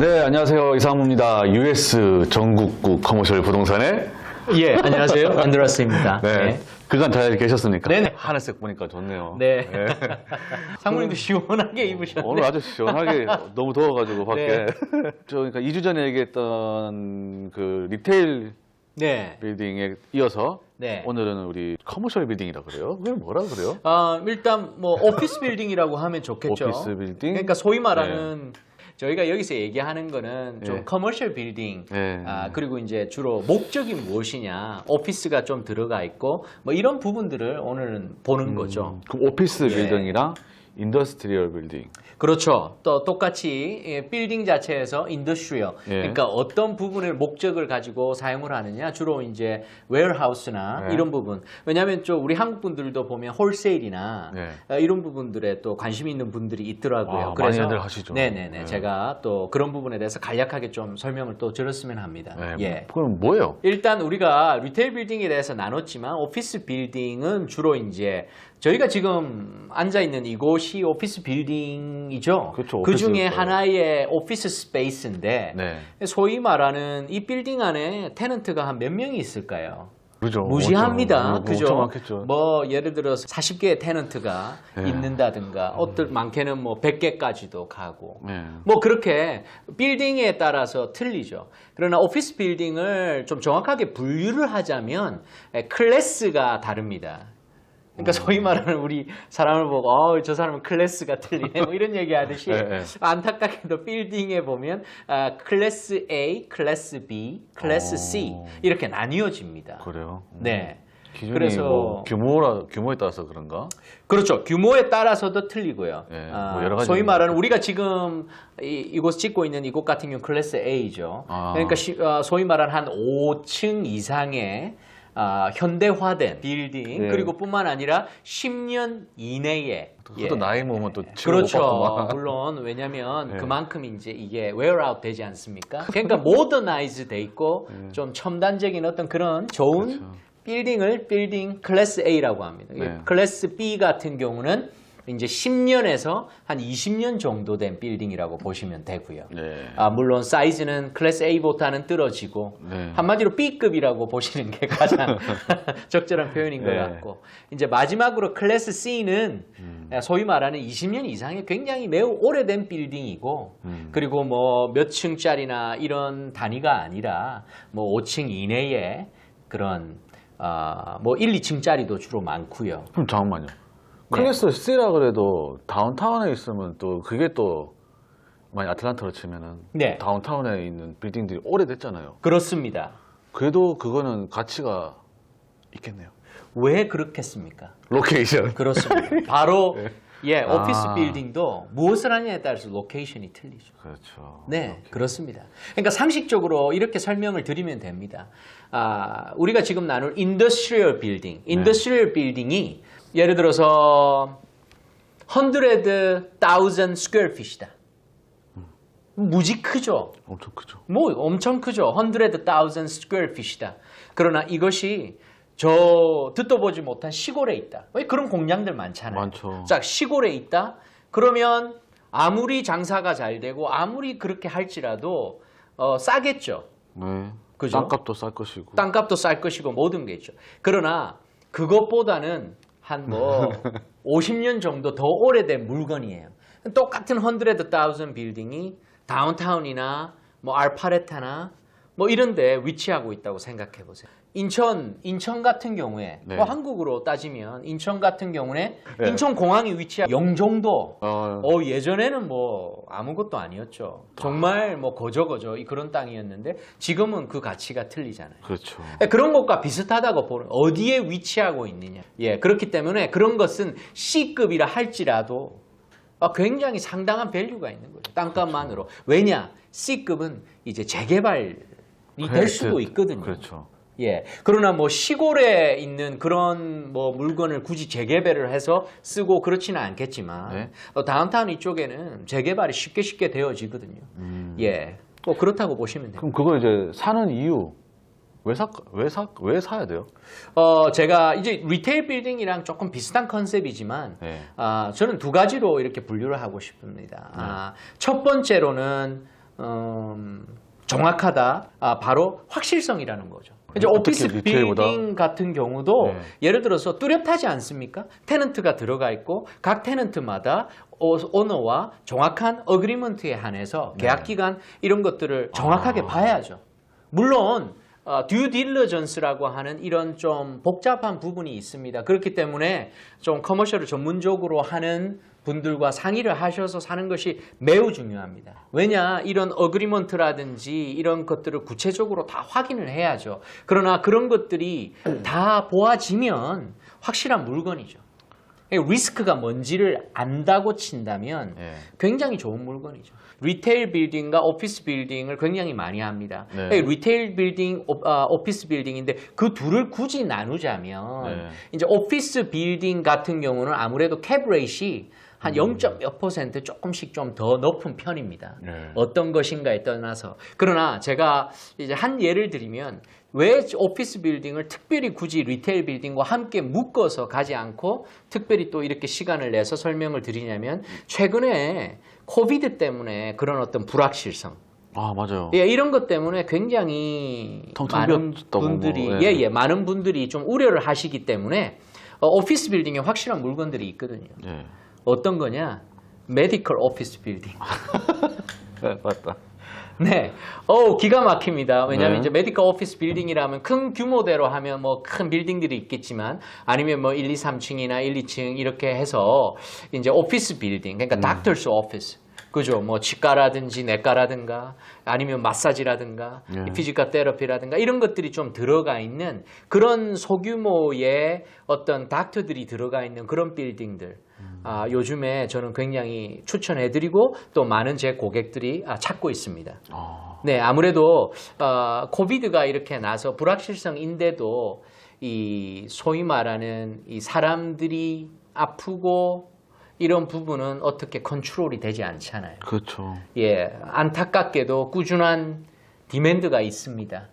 네, 안녕하세요. 이상무입니다. US 전국구 커머셜 부동산의 예, 안녕하세요. 안드라스입니다. 네. 그간 잘 계셨습니까? 네네. 하늘색 보니까 좋네요. 네. 상무님도 시원하게 입으셨네. 오늘 아주 시원하게 너무 더워가지고 밖에. 네. 저 그러니까 2주 전에 얘기했던 그 리테일 네. 빌딩에 이어서 네. 오늘은 우리 커머셜 빌딩이라고 그래요? 그게 뭐라 그래요? 아, 일단 뭐 오피스 빌딩이라고 하면 좋겠죠. 오피스 빌딩? 그러니까 소위 말하는 저희가 여기서 얘기하는 거는 좀 네. 커머셜 빌딩, 네. 아, 그리고 이제 주로 목적이 무엇이냐, 오피스가 좀 들어가 있고, 뭐 이런 부분들을 오늘은 보는 거죠. 그럼 오피스 예. 빌딩이랑 인더스트리얼 빌딩. 그렇죠. 또 똑같이 예, 빌딩 자체에서 인더스트리얼 예. 그러니까 어떤 부분을 목적을 가지고 사용을 하느냐 주로 이제 웨어하우스나 네. 이런 부분. 왜냐하면 좀 우리 한국 분들도 보면 홀세일이나 네. 어, 이런 부분들에 또 관심 있는 분들이 있더라고요. 아, 많이들 하시죠. 네네네. 네. 제가 또 그런 부분에 대해서 간략하게 좀 설명을 또 들었으면 합니다. 네. 예. 그럼 뭐예요? 일단 우리가 리테일 빌딩에 대해서 나눴지만 오피스 빌딩은 주로 이제 저희가 지금 앉아 있는 이곳이 오피스 빌딩이죠. 그렇죠, 그 중에 오피스. 하나의 오피스 스페이스인데 네. 소위 말하는 이 빌딩 안에 테넌트가 한 몇 명이 있을까요? 그죠. 무시합니다. 엄청, 그죠? 엄청 많겠죠. 뭐 예를 들어서 40개의 테넌트가 네. 있는다든가 어떨 많게는 뭐 100개까지도 가고 네. 뭐 그렇게 빌딩에 따라서 틀리죠. 그러나 오피스 빌딩을 좀 정확하게 분류를 하자면 에, 클래스가 다릅니다. 그러니까 소위 말하는 우리 사람을 보고 어, 저 사람은 클래스가 틀리네 뭐 이런 얘기 하듯이 네, 네. 안타깝게도 빌딩에 보면 아, 클래스 A, 클래스 B, 클래스 어. C 이렇게 나뉘어집니다. 그래요. 음. 네. 기준이 그래서- 뭐 규모라 규모에 따라서 그런가? 그렇죠. 규모에 따라서도 틀리고요. 네, 아, 뭐 여러 가지 소위 말하는 우리가 지금 이, 이곳 짓고 있는 이곳 같은 경우 클래스 A죠. 아. 그러니까 시- 어, 소위 말하는 한 5층 이상의 아, 현대화된 빌딩 네. 그리고 뿐만 아니라 10년 이내에 예. 또 나이 먹으면 또 치료 못 그렇죠. 받고 막. 물론 왜냐하면 네. 그만큼 이제 이게 웨어아웃 되지 않습니까? 그러니까 모더나이즈 돼 있고 좀 첨단적인 어떤 그런 좋은 네. 그렇죠. 빌딩을 빌딩 클래스 A라고 합니다. 네. 클래스 B 같은 경우는 이제 10년에서 한 20년 정도 된 빌딩이라고 보시면 되고요. 네. 아, 물론 사이즈는 클래스 A보다는 떨어지고 네. 한마디로 B급이라고 보시는 게 가장 적절한 표현인 것 네. 같고 이제 마지막으로 클래스 C는 음. 소위 말하는 20년 이상의 굉장히 매우 오래된 빌딩이고 음. 그리고 뭐 몇 층짜리나 이런 단위가 아니라 뭐 5층 이내에 그런 아, 뭐 1, 2층짜리도 주로 많고요. 그럼 잠깐만요. 네. 클래스 C라 그래도 다운타운에 있으면 또 그게 또 만약 아틀란타로 치면은 네. 다운타운에 있는 빌딩들이 오래됐잖아요. 그렇습니다. 그래도 그거는 가치가 있겠네요. 왜 그렇겠습니까? 로케이션. 그렇습니다. 바로 예, 오피스 아. 빌딩도 무엇을 하냐에 따라서 로케이션이 틀리죠. 그렇죠. 네, 그렇습니다. 그러니까 상식적으로 이렇게 설명을 드리면 됩니다. 아, 우리가 지금 나눌 인더스트리얼 빌딩, 인더스트리얼 빌딩이 예를 들어서 100,000 square feet이다. 무지 크죠? 엄청 크죠. 뭐 엄청 크죠. 100,000 square feet이다. 그러나 이것이 저 듣도 보지 못한 시골에 있다. 왜 그런 공장들 많잖아요. 많죠. 자, 시골에 있다. 그러면 아무리 장사가 잘 되고 아무리 그렇게 할지라도 어, 싸겠죠. 네. 그죠? 땅값도 쌀 것이고. 땅값도 쌀 것이고 모든 게 있죠. 그러나 그것보다는 한 뭐 50년 정도 더 오래된 물건이에요. 똑같은 100,000 빌딩이 다운타운이나 뭐 알파레타나 뭐 이런 데 위치하고 있다고 생각해 보세요. 인천 인천 같은 경우에 네. 뭐 한국으로 따지면 인천 같은 경우에 네. 인천 공항이 위치한 영종도 어, 어, 예전에는 뭐 아무것도 아니었죠. 정말 뭐 거저거저 이 그런 땅이었는데 지금은 그 가치가 틀리잖아요. 그렇죠. 예, 그런 것과 비슷하다고 보는 어디에 위치하고 있느냐. 예, 그렇기 때문에 그런 것은 C급이라 할지라도 아, 굉장히 상당한 밸류가 있는 거죠. 땅값만으로. 왜냐? C급은 이제 재개발이 될 수도 있거든요. 그렇죠. 예. 그러나 뭐 시골에 있는 그런 뭐 물건을 굳이 재개발을 해서 쓰고 그렇지는 않겠지만 네. 어, 다운타운 이쪽에는 재개발이 쉽게 쉽게 되어지거든요. 음. 예. 뭐 그렇다고 보시면 돼요. 그럼 그거 이제 사는 이유 왜 사, 왜 사, 왜 사야 돼요? 어, 제가 이제 리테일 빌딩이랑 조금 비슷한 컨셉이지만 네. 아, 저는 두 가지로 이렇게 분류를 하고 싶습니다. 아, 첫 번째로는 음, 정확하다. 아, 바로 확실성이라는 거죠. 이제 오피스? 빌딩 같은 경우도 네. 예를 들어서 뚜렷하지 않습니까? 테넌트가 들어가 있고 각 테넌트마다 오- 오너와 정확한 어그리먼트에 한해서 네. 계약 기간 이런 것들을 정확하게 아. 봐야죠. 물론 듀 딜러전스라고 하는 이런 좀 복잡한 부분이 있습니다. 그렇기 때문에 좀 커머셜을 전문적으로 하는 분들과 상의를 하셔서 사는 것이 매우 중요합니다. 왜냐 이런 어그리먼트라든지 이런 것들을 구체적으로 다 확인을 해야죠. 그러나 그런 것들이 다 보아지면 확실한 물건이죠. 리스크가 뭔지를 안다고 친다면 예. 굉장히 좋은 물건이죠. 리테일 빌딩과 오피스 빌딩을 굉장히 많이 합니다. 네. 예, 리테일 빌딩, 오, 아, 오피스 빌딩인데 그 둘을 굳이 나누자면 네. 이제 오피스 빌딩 같은 경우는 아무래도 캡레이시 한 0.몇 퍼센트 조금씩 좀 더 높은 편입니다. 네. 어떤 것인가에 떠나서. 그러나 제가 이제 한 예를 들면 왜 오피스 빌딩을 특별히 굳이 리테일 빌딩과 함께 묶어서 가지 않고 특별히 또 이렇게 시간을 내서 설명을 드리냐면 최근에 코비드 때문에 그런 어떤 불확실성 아 맞아요. 예, 이런 것 때문에 굉장히 많은 비었다고 분들이 뭐, 예, 예. 예, 많은 분들이 좀 우려를 하시기 때문에 어, 오피스 빌딩에 확실한 물건들이 있거든요. 예. 어떤 거냐? 메디컬 오피스 빌딩. 네, 맞다. 네. 어 기가 막힙니다. 왜냐하면 네. 이제 메디컬 오피스 빌딩이라면 큰 규모대로 하면 뭐 큰 빌딩들이 있겠지만 아니면 뭐 1, 2, 3층이나 1, 2층 이렇게 해서 이제 오피스 빌딩 그러니까 음. 닥터스 오피스 그죠? 뭐 치과라든지 내과라든가 아니면 마사지라든가 네. 이 피지컬 테라피라든가 이런 것들이 좀 들어가 있는 그런 소규모의 어떤 닥터들이 들어가 있는 그런 빌딩들 아, 요즘에 저는 굉장히 추천해드리고 또 많은 제 고객들이 아, 찾고 있습니다. 아, 네, 아무래도 어, 코비드가 이렇게 나서 불확실성인데도 이 소위 말하는 이 사람들이 아프고 이런 부분은 어떻게 컨트롤이 되지 않잖아요. 그렇죠. 예, 안타깝게도 꾸준한 디맨드가 있습니다.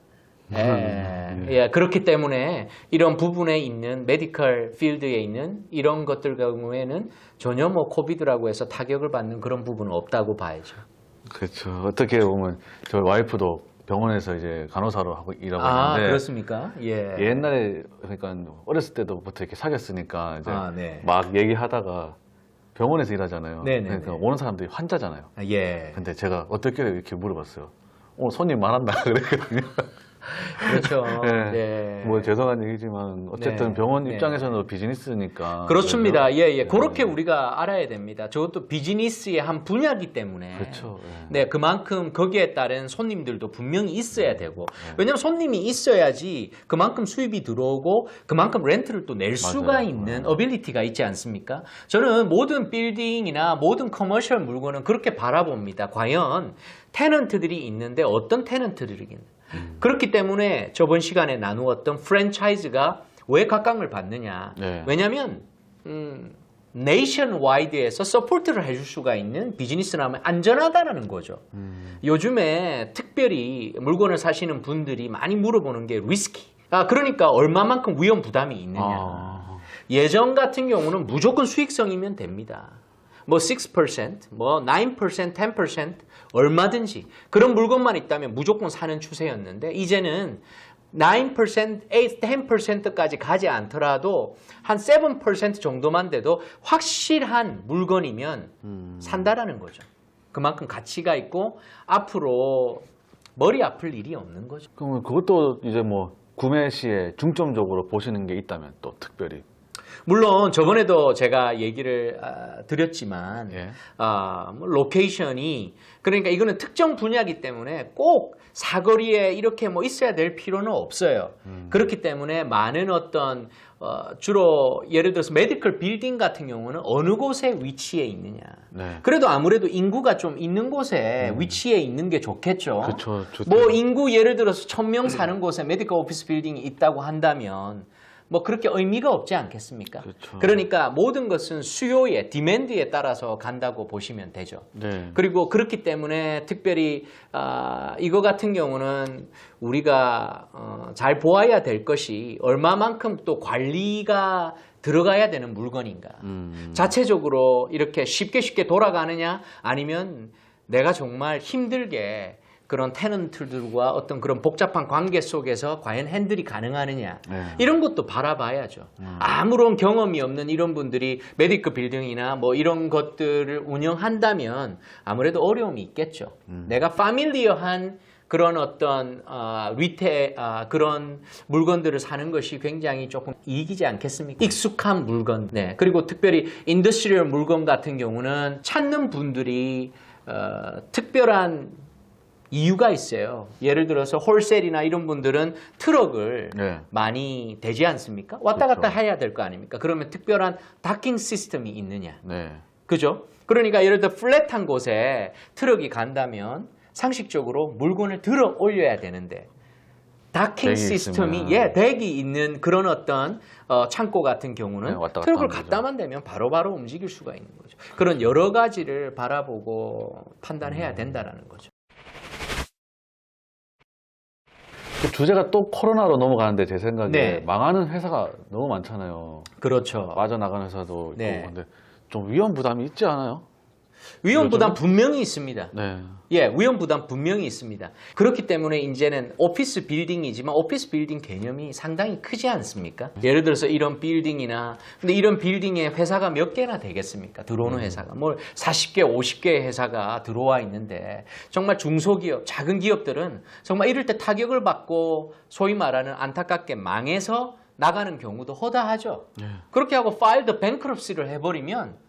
예, 음, 예, 그렇기 때문에 이런 부분에 있는 메디컬 필드에 있는 이런 것들 경우에는 전혀 뭐 코비드라고 해서 타격을 받는 그런 부분은 없다고 봐야죠. 그렇죠. 어떻게 보면 저희 와이프도 병원에서 이제 간호사로 하고 일하고 아, 있는데 그렇습니까? 예. 옛날에 그러니까 어렸을 때도부터 이렇게 사귀었으니까 이제 아, 네. 막 얘기하다가 병원에서 일하잖아요. 네네네. 그러니까 오는 사람들이 환자잖아요. 아, 예. 근데 제가 어떻게 이렇게 물어봤어요. 오늘 손님 많았나 그랬거든요. 그렇죠. 네. 네. 뭐 죄송한 얘기지만 어쨌든 네. 병원 네. 입장에서는 비즈니스니까 그렇습니다. 예, 예. 네. 그렇게 우리가 알아야 됩니다. 저것도 비즈니스의 한 분야이기 때문에. 그렇죠. 예. 네, 그만큼 거기에 따른 손님들도 분명히 있어야 되고. 왜냐면 손님이 있어야지 그만큼 수입이 들어오고 그만큼 렌트를 또 낼 수가. 있는 어빌리티가 있지 않습니까? 저는 모든 빌딩이나 모든 커머셜 물건은 그렇게 바라봅니다. 과연 테넌트들이 있는데 어떤 테넌트들이긴. 그렇기 때문에 저번 시간에 나누었던 프랜차이즈가 왜 각광을 받느냐. 네. 왜냐면 음, 네이션 와이드에서 서포트를 해줄 수가 있는 비즈니스라면 안전하다라는 거죠. 요즘에 특별히 물건을 사시는 분들이 많이 물어보는 게 리스키. 아, 그러니까 얼마만큼 위험 부담이 있느냐. 아, 예전 같은 경우는 무조건 수익성이면 됩니다. 뭐 6%, 뭐 9%, 10% 얼마든지 그런 물건만 있다면 무조건 사는 추세였는데 이제는 9%, 8, 10%까지 가지 않더라도 한 7% 정도만 돼도 확실한 물건이면 산다라는 거죠. 그만큼 가치가 있고 앞으로 머리 아플 일이 없는 거죠. 그러면 그것도 이제 뭐 구매 시에 중점적으로 보시는 게 있다면 또 특별히 물론 저번에도 제가 얘기를 아, 드렸지만 예. 아, 뭐 로케이션이 그러니까 이거는 특정 분야이기 때문에 꼭 사거리에 이렇게 뭐 있어야 될 필요는 없어요. 그렇기 때문에 많은 어떤 어, 주로 예를 들어서 메디컬 빌딩 같은 경우는 어느 곳에 위치해 있느냐. 네. 그래도 아무래도 인구가 좀 있는 곳에 위치해 있는 게 좋겠죠. 그렇죠. 좋죠. 뭐 인구 예를 들어서 천 명 사는 곳에 메디컬 오피스 빌딩이 있다고 한다면 뭐 그렇게 의미가 없지 않겠습니까? 그렇죠. 그러니까 모든 것은 수요에 디맨드에 따라서 간다고 보시면 되죠. 네. 그리고 그렇기 때문에 특별히 아, 이거 같은 경우는 우리가 어, 잘 보아야 될 것이 얼마만큼 또 관리가 들어가야 되는 물건인가. 음. 자체적으로 이렇게 쉽게 쉽게 돌아가느냐 아니면 내가 정말 힘들게 그런 테넌트들과 어떤 그런 복잡한 관계 속에서 과연 핸들이 가능하느냐 네. 이런 것도 바라봐야죠. 아무런 경험이 없는 이런 분들이 메디크 빌딩이나 뭐 이런 것들을 운영한다면 아무래도 어려움이 있겠죠. 내가 파밀리어한 그런 어떤 어, 리테 아, 그런 물건들을 사는 것이 굉장히 조금 이익이지 않겠습니까? 익숙한 물건. 네. 그리고 특별히 인더스트리얼 물건 같은 경우는 찾는 분들이 어, 특별한 이유가 있어요. 예를 들어서 홀셀이나 이런 분들은 트럭을 네. 많이 대지 않습니까? 왔다 갔다 그렇죠. 해야 될 거 아닙니까? 그러면 특별한 다킹 시스템이 있느냐? 네. 그죠? 그러니까 예를 들어 플랫한 곳에 트럭이 간다면 상식적으로 물건을 들어 올려야 되는데 다킹 시스템이 있으면. 예, 덱이 있는 그런 어떤 어, 창고 같은 경우는 네, 왔다 갔다 트럭을. 갖다만 대면 바로바로 움직일 수가 있는 거죠. 그런 여러 가지를 바라보고 음. 판단해야 된다라는 거죠. 주제가 또 코로나로 넘어가는데 제 생각에 네. 망하는 회사가 너무 많잖아요. 그렇죠. 빠져나가는 회사도 있고 네. 근데 좀 위험 부담이 있지 않아요? 위험 부담 분명히 있습니다. 네. 예, 위험 부담 분명히 있습니다. 그렇기 때문에 이제는 오피스 빌딩이지만 오피스 빌딩 개념이 상당히 크지 않습니까? 예를 들어서 이런 빌딩이나 근데 이런 빌딩에 회사가 몇 개나 되겠습니까? 들어오는 회사가 뭘 40개, 50개의 회사가 들어와 있는데 정말 중소기업, 작은 기업들은 정말 이럴 때 타격을 받고 소위 말하는 안타깝게 망해서 나가는 경우도 허다하죠. 네. 그렇게 하고 파일드 뱅크럽시를 해버리면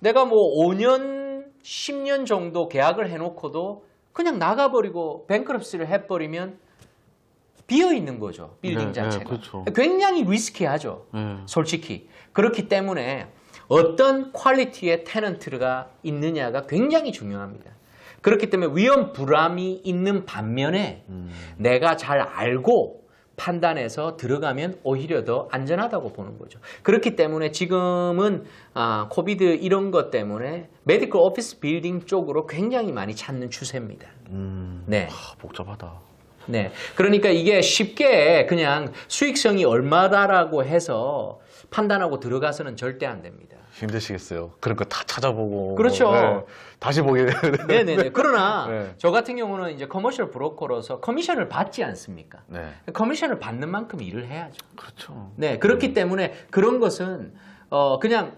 내가 뭐 5년, 10년 정도 계약을 해놓고도 그냥 나가버리고 뱅크럽시를 해버리면 비어 있는 거죠 빌딩 네, 네, 자체가 그렇죠. 굉장히 리스키하죠 네. 솔직히 그렇기 때문에 어떤 퀄리티의 테넌트가 있느냐가 굉장히 중요합니다 그렇기 때문에 위험 불안이 있는 반면에 음. 내가 잘 알고 판단해서 들어가면 오히려 더 안전하다고 보는 거죠. 그렇기 때문에 지금은 아, 코비드 이런 것 때문에 메디컬 오피스 빌딩 쪽으로 굉장히 많이 찾는 추세입니다. 음. 네. 아, 복잡하다. 네. 그러니까 이게 쉽게 그냥 수익성이 얼마다라고 해서 판단하고 들어가서는 절대 안 됩니다. 힘드시겠어요. 그런 거 다 찾아보고. 그렇죠. 네. 다시 보게 되는. 네네네. 그러나 네. 저 같은 경우는 이제 커머셜 브로커로서 커미션을 받지 않습니까? 네. 커미션을 받는 만큼 일을 해야죠. 그렇죠. 네, 그렇기 때문에 그런 것은 어 그냥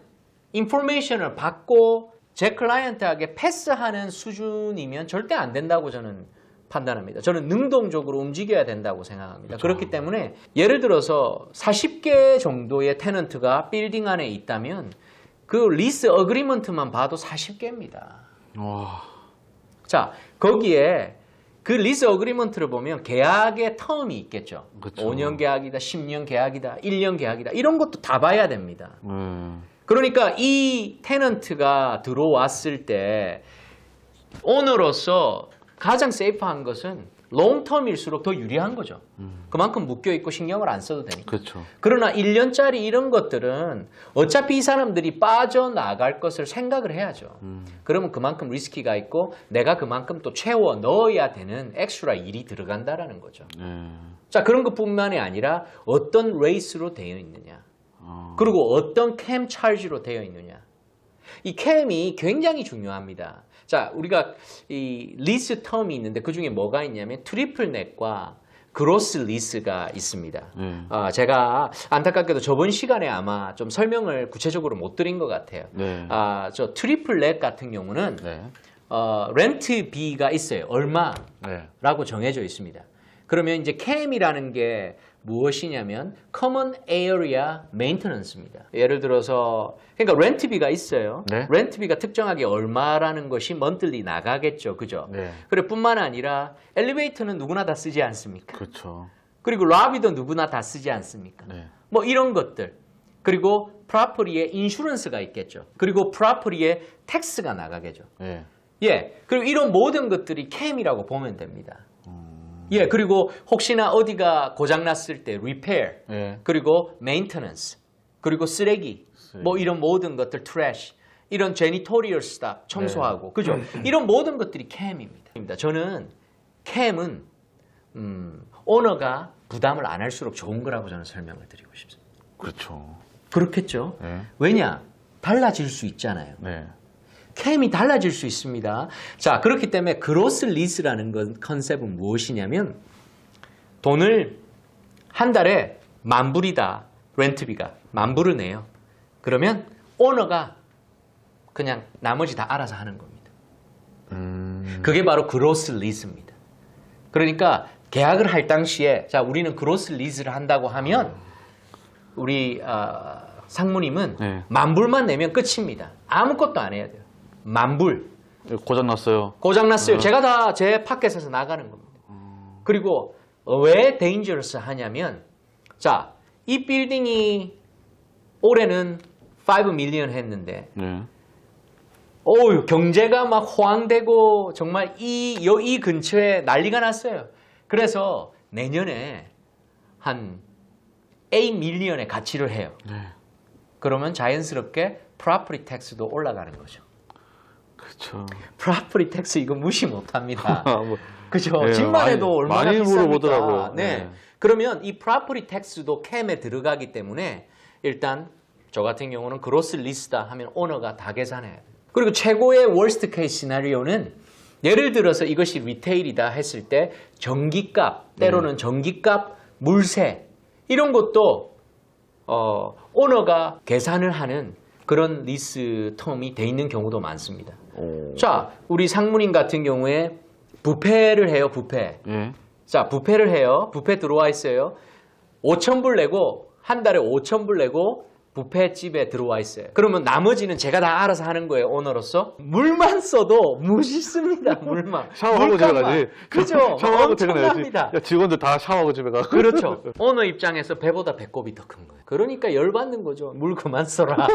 인포메이션을 받고 제 클라이언트에게 패스하는 수준이면 절대 안 된다고 저는 판단합니다. 저는 능동적으로 움직여야 된다고 생각합니다. 그렇죠. 그렇기 때문에 예를 들어서 40개 정도의 테넌트가 빌딩 안에 있다면 그 리스 어그리먼트만 봐도 40개입니다. 와. 자, 거기에 그 리스 어그리먼트를 보면 계약의 텀이 있겠죠. 그쵸. 5년 계약이다, 10년 계약이다, 1년 계약이다. 이런 것도 다 봐야 됩니다. 네. 그러니까 이 테넌트가 들어왔을 때 오너로서 가장 세이프한 것은 롱텀일수록 더 유리한 거죠. 그만큼 묶여 있고 신경을 안 써도 되니까. 그렇죠. 그러나 1년짜리 이런 것들은 어차피 이 사람들이 빠져나갈 것을 생각을 해야죠. 음. 그러면 그만큼 리스키가 있고 내가 그만큼 또 채워 넣어야 되는 엑스트라 일이 들어간다라는 거죠. 네. 자, 그런 것뿐만이 아니라 어떤 레이스로 되어 있느냐. 어. 그리고 어떤 캠 찰지로 되어 있느냐. 이 캠이 굉장히 중요합니다. 자, 우리가 이 리스 텀이 있는데 그 중에 뭐가 있냐면 트리플 넷과 그로스 리스가 있습니다. 네. 아, 제가 안타깝게도 저번 시간에 아마 좀 설명을 구체적으로 못 드린 것 같아요. 네. 아, 저 트리플 넷 같은 경우는 네. 어, 렌트 비가 있어요. 얼마라고 네. 정해져 있습니다. 그러면 이제 캠이라는 게 무엇이냐면 Common Area Maintenance입니다. 예를 들어서 그러니까 렌트비가 있어요. 네. 렌트비가 특정하게 얼마라는 것이 먼틀리 나가겠죠, 그죠? 네. 그래 뿐만 아니라 엘리베이터는 누구나 다 쓰지 않습니까? 그렇죠. 그리고 라비도 누구나 다 쓰지 않습니까? 네. 뭐 이런 것들. 그리고 프라퍼리에 인슈런스가 있겠죠. 그리고 프라퍼리에 텍스가 나가겠죠. 네. 예. 그리고 이런 모든 것들이 캠이라고 보면 됩니다. 예. 그리고 혹시나 어디가 고장 났을 때 리페어, 네. 그리고 메인터넌스, 그리고 쓰레기, 쓰레기. 뭐 이런 모든 것들 트래쉬, 이런 제니토리얼 스탑 청소하고 그죠? 이런 모든 것들이 캠입니다. 저는 캠은 음, 오너가 부담을 안 할수록 좋은 거라고 저는 설명을 드리고 싶습니다. 그렇죠. 그렇겠죠? 네. 왜냐? 달라질 수 있잖아요. 네. 캠이 달라질 수 있습니다. 자, 그렇기 때문에 그로스 리스라는 건 컨셉은 무엇이냐면 돈을 한 달에 만 불이다. 렌트비가 만 불을 내요. 그러면 오너가 그냥 나머지 다 알아서 하는 겁니다. 음, 그게 바로 그로스 리즈입니다. 그러니까 계약을 할 당시에 자 우리는 그로스 리즈를 한다고 하면 우리 아, 상무님은 네. 만 불만 내면 끝입니다. 아무것도 안 해야 돼요. 만불 고장 났어요. 고장 났어요. 제가 다 제 파켓에서 나가는 겁니다. 그리고 왜 데인저러스 하냐면 자 이 빌딩이 올해는 5 밀리언 했는데 네. 어우 경제가 막 호황되고 정말 이, 여- 이 근처에 난리가 났어요. 그래서 내년에 한 A 밀리언의 가치를 해요. 네. 그러면 자연스럽게 프로퍼티 텍스도 올라가는 거죠. 그렇죠. 프로퍼티 텍스 이거 무시 못 합니다. 뭐, 그죠? 네, 집만 많이- 해도 얼마나 많이? 물어보더라고요. 네. 네. 그러면 이 프로퍼티 텍스도 캠에 들어가기 때문에 일단 저 같은 경우는 그로스 리스다 하면 오너가 다 계산해야 돼요. 그리고 최고의 월스트 케이스 시나리오는 예를 들어서 이것이 리테일이다 했을 때 전기값, 때로는 전기값, 물세 이런 것도 어, 오너가 계산을 하는 그런 리스 텀이 돼 있는 경우도 많습니다. 오. 자, 우리 상무님 같은 경우에 부페를 해요, 부페. 예. 자, 부페를 해요. 부페 들어와 있어요. 5천 불 내고 한 달에 5천 불 내고 부페 집에 들어와 있어요. 그러면 나머지는 제가 다 알아서 하는 거예요, 오너로서. 물만 써도 무식습니다, 물만. 샤워하고 집에. 가지. 그죠? 샤워하고 퇴근해야지. 야, 직원들 다 샤워하고 집에 가. 그렇죠. 오너 입장에서 배보다 배꼽이 더 큰 거예요. 그러니까 열받는 거죠. 물 그만 써라.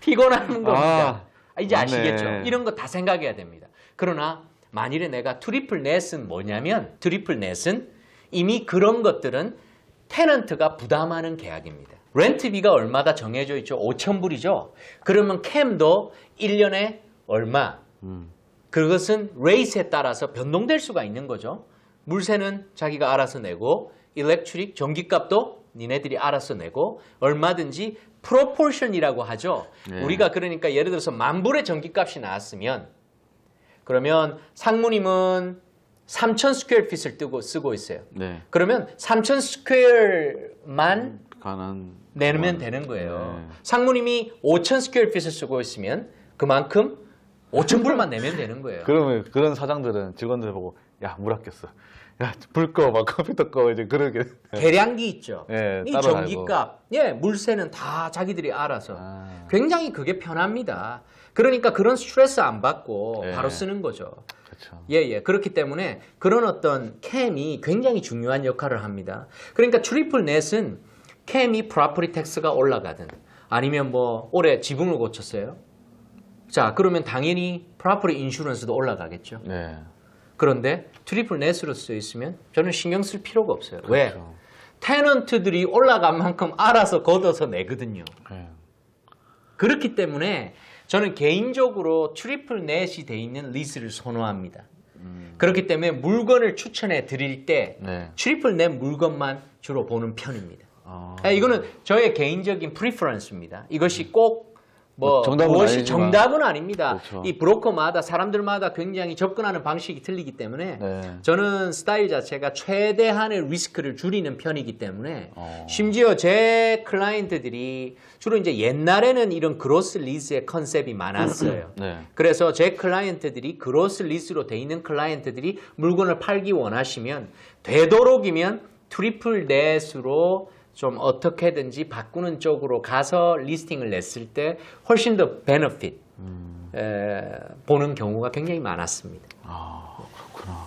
피곤한 겁니다. 아, 이제 맞네. 아시겠죠? 이런 거 다 생각해야 됩니다. 그러나 만일에 내가 트리플 넷은 뭐냐면 트리플 넷은 이미 그런 것들은 테넌트가 부담하는 계약입니다. 렌트비가 얼마다 정해져 있죠? 5천 불이죠. 그러면 캠도 1년에 얼마? 음. 그것은 레이스에 따라서 변동될 수가 있는 거죠. 물세는 자기가 알아서 내고 일렉트릭 전기값도 니네들이 알아서 내고 얼마든지 프로포션이라고 하죠. 네. 우리가 그러니까 예를 들어서 만 불의 전기값이 나왔으면 그러면 상무님은 3천 스퀘어 핏을 뜨고 쓰고 있어요. 네. 그러면 3천 스퀘어만 가난. 내면 되는 거예요. 네. 상무님이 5천 스퀘어 핏을 쓰고 있으면 그만큼 5천 불만 내면 되는 거예요. 그러면 그런 사장들은 직원들 보고 야 물 아꼈어. 야불 꺼, 막 컴퓨터 꺼 이제 그러게. 계량기 있죠. 예, 이 따로 전기값, 예, 물세는 다 자기들이 알아서. 아. 굉장히 그게 편합니다. 그러니까 그런 스트레스 안 받고 예. 바로 쓰는 거죠. 그렇죠. 예, 예. 그렇기 때문에 그런 어떤 캠이 굉장히 중요한 역할을 합니다. 그러니까 트리플 넷은 캠이 프로퍼티 텍스가 올라가든 아니면 뭐 올해 지붕을 고쳤어요. 자, 그러면 당연히 프로퍼티 인슈런스도 올라가겠죠. 네. 그런데 트리플 넷으로 쓰여 있으면 저는 신경 쓸 필요가 없어요. 왜? 그렇죠. 테넌트들이 올라간 만큼 알아서 걷어서 내거든요. 네. 그렇기 때문에 저는 개인적으로 트리플 넷이 돼 있는 리스를 선호합니다. 그렇기 때문에 물건을 추천해 드릴 때 네. 트리플 넷 물건만 주로 보는 편입니다. 아. 아, 이거는 저의 개인적인 프리퍼런스입니다. 이것이 꼭뭐뭐 정답은 무엇이 아니지만. 정답은 아닙니다. 그렇죠. 이 브로커마다 사람들마다 굉장히 접근하는 방식이 틀리기 때문에 네. 저는 스타일 자체가 최대한의 리스크를 줄이는 편이기 때문에 어. 심지어 제 클라이언트들이 주로 이제 옛날에는 이런 그로스 리스의 컨셉이 많았어요. 네. 그래서 제 클라이언트들이 그로스 리스로 돼 있는 클라이언트들이 물건을 팔기 원하시면 되도록이면 트리플 넷으로 좀 어떻게든지 바꾸는 쪽으로 가서 리스팅을 냈을 때 훨씬 더 베너핏 에, 보는 경우가 굉장히 많았습니다. 아 그렇구나.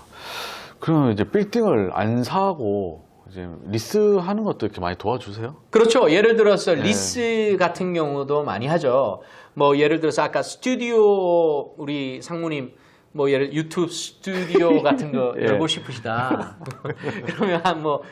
그러면 이제 빌딩을 안 사고 이제 리스하는 것도 이렇게 많이 도와주세요? 그렇죠. 예를 들어서 네. 리스 같은 경우도 많이 하죠. 뭐 예를 들어서 아까 스튜디오 우리 상무님 뭐 예를 유튜브 스튜디오 같은 거 예. 열고 싶으시다. 그러면 한뭐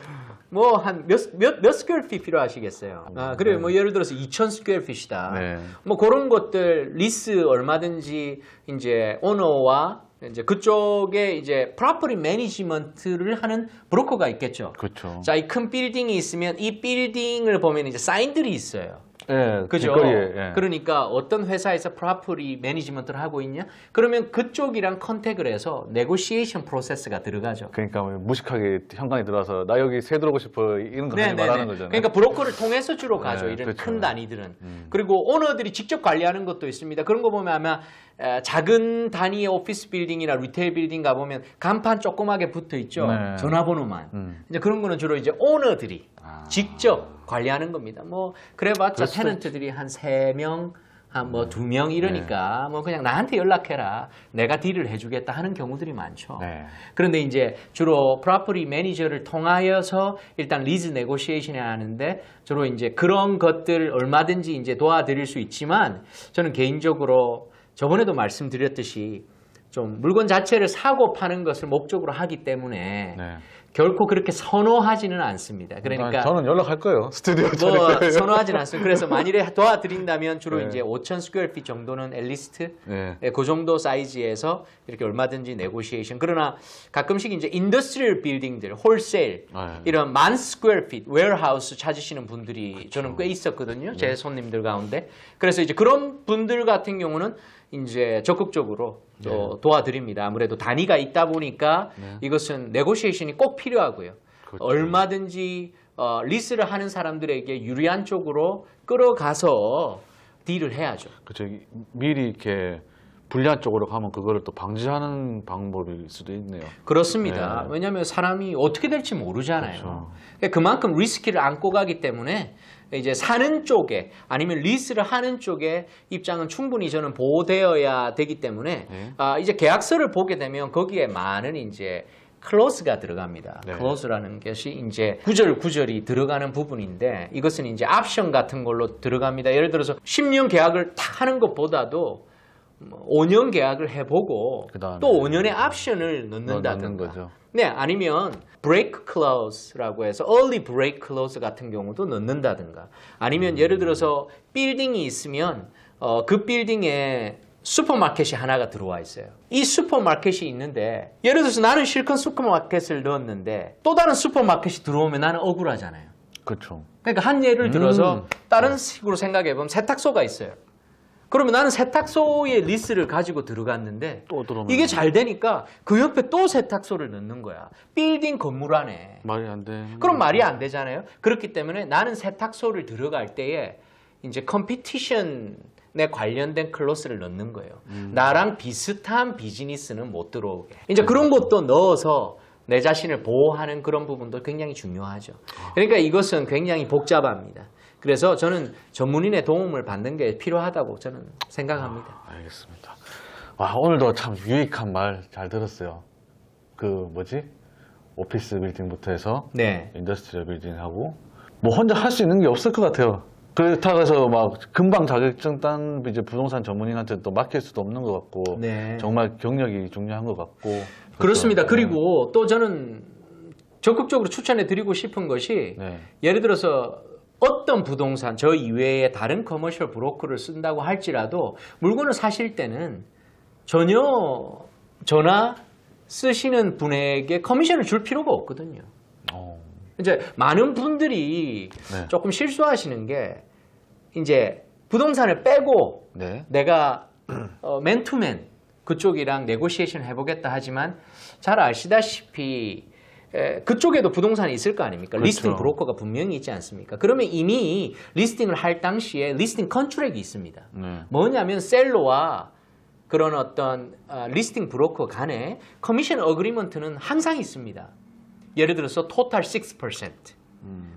뭐 한 몇 몇 몇 스퀘어 핏 필요하시겠어요. 아, 그래요. 뭐 예를 들어서 2,000 스퀘어 핏이다. 네. 뭐 그런 것들 리스 얼마든지 이제 오너와 이제 그쪽에 이제 프로퍼티 매니지먼트를 하는 브로커가 있겠죠. 그렇죠. 자, 이 큰 빌딩이 있으면 이 빌딩을 보면 이제 사인들이 있어요. 예, 그죠? 길거리에, 예. 그러니까 어떤 회사에서 프로퍼리 매니지먼트를 하고 있냐? 그러면 그쪽이랑 컨택을 해서 네고시에이션 프로세스가 들어가죠. 그러니까 뭐 무식하게 현관에 들어와서 나 여기 새 들어오고 싶어 이런 거 하지 말하는 거잖아요. 그러니까 브로커를 통해서 주로 가죠. 네, 이런 그렇죠. 큰 단위들은. 그리고 오너들이 직접 관리하는 것도 있습니다. 그런 거 보면 아마 에, 작은 단위의 오피스 빌딩이나 리테일 빌딩 가보면 간판 조그맣게 붙어 있죠. 네. 전화번호만. 음. 이제 그런 거는 주로 이제 오너들이 아. 직접 관리하는 겁니다. 뭐 그래봤자 테넌트들이 한 세 명, 한 음. 뭐두 명 이러니까 네. 뭐 그냥 나한테 연락해라. 내가 딜을 해주겠다 하는 경우들이 많죠. 네. 그런데 이제 주로 프로퍼티 매니저를 통하여서 일단 리즈 네고시에이션을 하는데 주로 이제 그런 것들 얼마든지 이제 도와드릴 수 있지만 저는 개인적으로 저번에도 말씀드렸듯이 좀 물건 자체를 사고 파는 것을 목적으로 하기 때문에 네. 결코 그렇게 선호하지는 않습니다. 그러니까 아, 저는 연락할 거예요. 스튜디오 차릴 뭐. 선호하진 않습니다. 그래서 만일에 도와드린다면 주로 네. 이제 5천 스퀘어핏 정도는 앨리스트 네. 예, 그 정도 사이즈에서 이렇게 얼마든지 네고시에이션. 그러나 가끔씩 이제 인더스트리얼 빌딩들, 홀세일 네. 이런 만 스퀘어핏 웨어하우스 찾으시는 분들이 저는 꽤 있었거든요. 제 손님들 가운데. 그래서 이제 그런 분들 같은 경우는 이제 적극적으로 또 도와드립니다. 아무래도 단위가 있다 보니까 이것은 네고시에이션이 꼭 필요하고요. 그렇죠. 얼마든지 어, 리스를 하는 사람들에게 유리한 쪽으로 끌어가서 딜을 해야죠. 그렇죠. 미리 이렇게 불리한 쪽으로 가면 그거를 또 방지하는 방법일 수도 있네요. 그렇습니다. 네. 왜냐하면 사람이 어떻게 될지 모르잖아요. 그렇죠. 그러니까 그만큼 리스키를 안고 가기 때문에 이제 사는 쪽에 아니면 리스를 하는 쪽에 입장은 충분히 저는 보호되어야 되기 때문에 네. 아, 이제 계약서를 보게 되면 거기에 많은 이제 클로스가 들어갑니다. 네. 클로스라는 것이 이제 구절 구절이 들어가는 부분인데 이것은 이제 옵션 같은 걸로 들어갑니다. 예를 들어서 10년 계약을 탁 하는 것보다도 뭐 5년 계약을 해보고 그다음에 또 5년의 옵션을 넣는 넣는다든가 거죠. 네, 아니면 break clause라고 해서 early break clause 같은 경우도 넣는다든가 아니면 음. 예를 들어서 빌딩이 있으면 어, 그 빌딩에 슈퍼마켓이 하나가 들어와 있어요. 이 슈퍼마켓이 있는데 예를 들어서 나는 실컷 슈퍼마켓을 넣었는데 또 다른 슈퍼마켓이 들어오면 나는 억울하잖아요. 그렇죠. 그러니까 한 예를 들어서 음. 다른 식으로 생각해 보면 세탁소가 있어요. 그러면 나는 세탁소의 리스를 가지고 들어갔는데 또 이게 잘 되니까 그 옆에 또 세탁소를 넣는 거야. 빌딩 건물 안에. 말이 안 돼. 그럼 말이 안 되잖아요. 그렇기 때문에 나는 세탁소를 들어갈 때에 이제 컴피티션에 관련된 클로스를 넣는 거예요. 나랑 비슷한 비즈니스는 못 들어오게. 이제 그런 것도 넣어서 내 자신을 보호하는 그런 부분도 굉장히 중요하죠. 그러니까 이것은 굉장히 복잡합니다. 그래서 저는 전문인의 도움을 받는 게 필요하다고 저는 생각합니다. 알겠습니다. 와, 오늘도 참 유익한 말 잘 들었어요. 그 뭐지? 오피스 빌딩부터 해서 네. 인더스트리얼 빌딩하고 뭐 혼자 할 수 있는 게 없을 것 같아요. 그렇다고 해서 막 금방 자격증 딴 이제 부동산 전문인한테 또 맡길 수도 없는 것 같고 네. 정말 경력이 중요한 것 같고 그렇습니다. 그렇죠. 그리고 또 저는 적극적으로 추천해 드리고 싶은 것이 네. 예를 들어서 어떤 부동산 저 이외에 다른 커머셜 브로커를 쓴다고 할지라도 물건을 사실 때는 전혀 전화 쓰시는 분에게 커미션을 줄 필요가 없거든요. 어, 이제 많은 분들이 네. 조금 실수하시는 게 이제 부동산을 빼고 네. 내가 어, 맨투맨 그쪽이랑 네고시에이션 해보겠다 하지만 잘 아시다시피 에, 그쪽에도 부동산이 있을 거 아닙니까? 그렇죠. 리스팅 브로커가 분명히 있지 않습니까? 그러면 이미 리스팅을 할 당시에 리스팅 컨트랙이 있습니다. 네. 뭐냐면 셀러와 그런 어떤 어, 리스팅 브로커 간에 커미션 어그리먼트는 항상 있습니다. 예를 들어서 토탈 6%.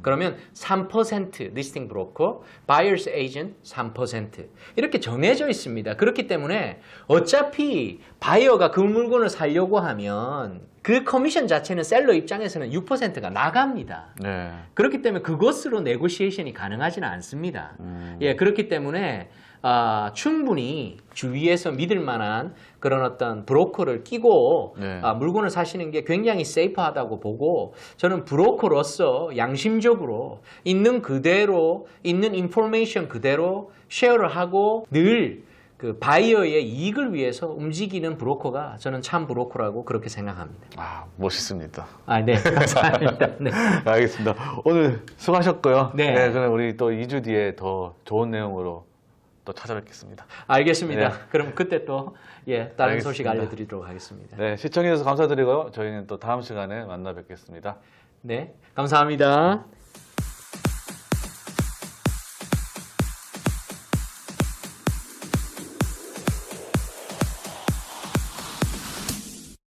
그러면 3% 리스팅 브로커, 바이어스 에이전트 3% 이렇게 정해져 있습니다. 그렇기 때문에 어차피 바이어가 그 물건을 살려고 하면 그 커미션 자체는 셀러 입장에서는 6%가 나갑니다. 네. 그렇기 때문에 그것으로 네고시에이션이 가능하지는 않습니다. 음. 예, 그렇기 때문에 아, 충분히 주위에서 믿을 만한 그런 어떤 브로커를 끼고 네. 아, 물건을 사시는 게 굉장히 세이프하다고 보고 저는 브로커로서 양심적으로 있는 그대로 있는 인포메이션 그대로 쉐어를 하고 늘그 바이어의 이익을 위해서 움직이는 브로커가 저는 참 브로커라고 그렇게 생각합니다. 아, 멋있습니다. 아, 네. 감사합니다. 네. 알겠습니다. 오늘 수고하셨고요. 네. 그럼 우리 또 2주 뒤에 더 좋은 내용으로 또 찾아뵙겠습니다. 알겠습니다. 네. 그럼 그때 또 예, 다른 알겠습니다. 소식 알려드리도록 하겠습니다. 네, 시청해주셔서 감사드리고요. 저희는 또 다음 시간에 만나 뵙겠습니다. 네, 감사합니다.